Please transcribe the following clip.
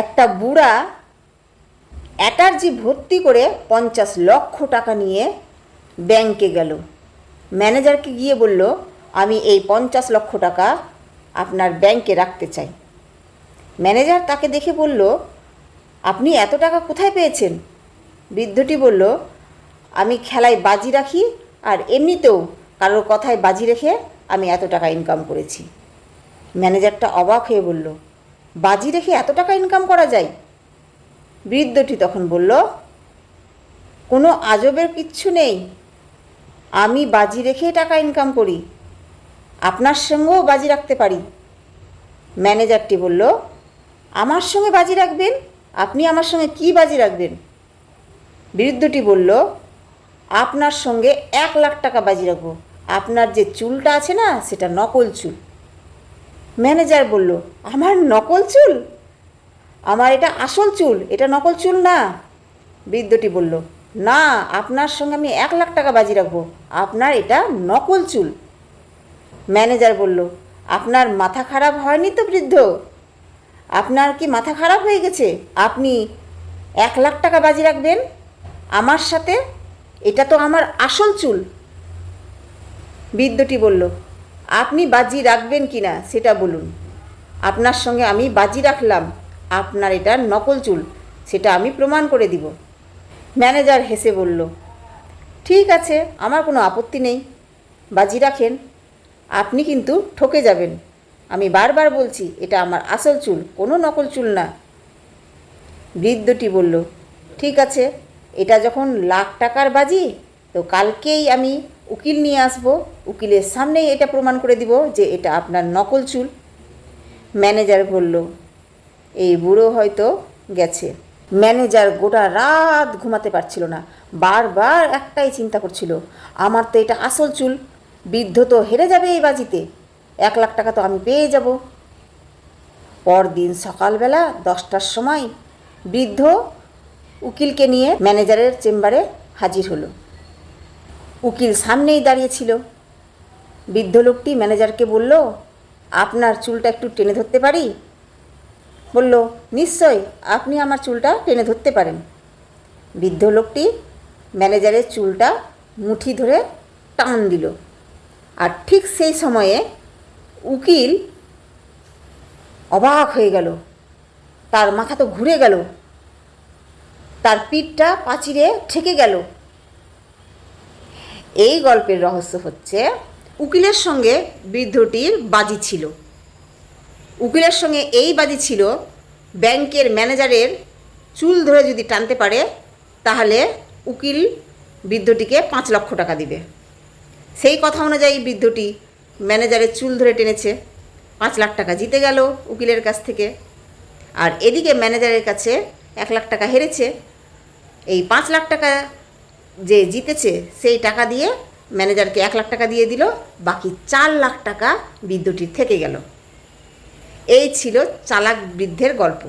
একটা বুড়া অ্যাটার্জি ভর্তি করে পঞ্চাশ লক্ষ টাকা নিয়ে ব্যাংকে গেল। ম্যানেজারকে গিয়ে বলল, আমি এই পঞ্চাশ লক্ষ টাকা আপনার ব্যাংকে রাখতে চাই। ম্যানেজার তাকে দেখে বলল, আপনি এত টাকা কোথায় পেয়েছেন? বৃদ্ধটি বলল, আমি খেলায় বাজি রাখি আর এমনিতেও কারোর কথায় বাজি রেখে আমি এত টাকা ইনকাম করেছি। ম্যানেজারটা অবাক হয়ে বলল বাজি রেখে এত টাকা ইনকাম করা যায়? বৃদ্ধটি তখন বলল, কোনো আজবের কিচ্ছু নেই। আমি বাজি রেখে টাকা ইনকাম করি। আপনার সঙ্গেও বাজি রাখতে পারি। ম্যানেজারটি বলল, আমার সঙ্গে বাজি রাখবেন? আপনি আমার সঙ্গে কি বাজি রাখবেন? বৃদ্ধটি বলল, আপনার সঙ্গে এক লাখ টাকা বাজি রাখব। আপনার যে চুলটা আছে না, সেটা নকল চুল। ম্যানেজার বলল, আমার নকল চুল? আমার এটা আসল চুল, এটা নকল চুল না? বৃদ্ধটি বলল, না, আপনার সঙ্গে আমি এক লাখ টাকা বাজি রাখব। আপনার এটা নকল চুল। ম্যানেজার বলল, আপনার মাথা খারাপ হয়নি তো বৃদ্ধ? আপনার কি মাথা খারাপ হয়ে গেছে? আপনি এক লাখ টাকা বাজি রাখবেন? আমার সাথে? এটা তো আমার আসল চুল। বৃদ্ধটি বলল আপনি বাজি রাখবেন কি না সেটা বলুন। আপনার সঙ্গে আমি বাজি রাখলাম, আপনার এটা নকল চুল, সেটা আমি প্রমাণ করে দিব। ম্যানেজার হেসে বলল, ঠিক আছে, আমার কোনো আপত্তি নেই। বাজি রাখেন, আপনি কিন্তু ঠকে যাবেন। আমি বারবার বলছি, এটা আমার আসল চুল, কোনো নকল চুল না। বৃদ্ধটি বলল, ঠিক আছে, এটা যখন লাখ টাকার বাজি, তো কালকেই আমি উকিল নিয়ে আসব, উকিলের সামনেই এটা প্রমাণ করে দিব যে এটা আপনার নকল চুল। ম্যানেজার বলল, এই বুড়ো হয়তো গেছে। ম্যানেজার গোটা রাত ঘুমাতে পারছিল না, বারবার একটাই চিন্তা করছিল, আমার তো এটা আসল চুল, বৃদ্ধ তো হেরে যাবে এই বাজিতে, এক লাখ টাকা তো আমি পেয়ে যাব। পরদিন সকালবেলা দশটার সময় বৃদ্ধ উকিলকে নিয়ে ম্যানেজারের চেম্বারে হাজির হলো। উকিল সামনেই দাঁড়িয়েছিল। বৃদ্ধ লোকটি ম্যানেজারকে বলল, আপনার চুলটা একটু টেনে ধরতে পারি? বলল, নিশ্চয়, আপনি আমার চুলটা টেনে ধরতে পারেন। বৃদ্ধ লোকটি ম্যানেজারের চুলটা মুঠি ধরে টান দিল। আর ঠিক সেই সময়ে উকিল অবাক হয়ে গেল। তার মাথা তো ঘুরে গেল। তার পিঠটা পাচিরে ঠেকে গেল। এই গল্পের রহস্য হচ্ছে, উকিলের সঙ্গে বৃদ্ধটির বাজি ছিল। উকিলের সঙ্গে এই বাজি ছিল, ব্যাংকের ম্যানেজারের চুল ধরে যদি টানতে পারে, তাহলে উকিল বৃদ্ধটিকে পাঁচ লক্ষ টাকা দিবে। সেই কথা অনুযায়ী বৃদ্ধটি ম্যানেজারের চুল ধরে টেনেছে, পাঁচ লাখ টাকা জিতে গেল উকিলের কাছ থেকে। আর এদিকে ম্যানেজারের কাছে এক লাখ টাকা হেরেছে। এই পাঁচ লাখ টাকা যে জিতেছে সেই টাকা দিয়ে ম্যানেজারকে এক লাখ টাকা দিয়ে দিল, বাকি চার লাখ টাকা বিদ্যুটির থেকে গেল। এই ছিল চালাক বৃদ্ধের গল্প।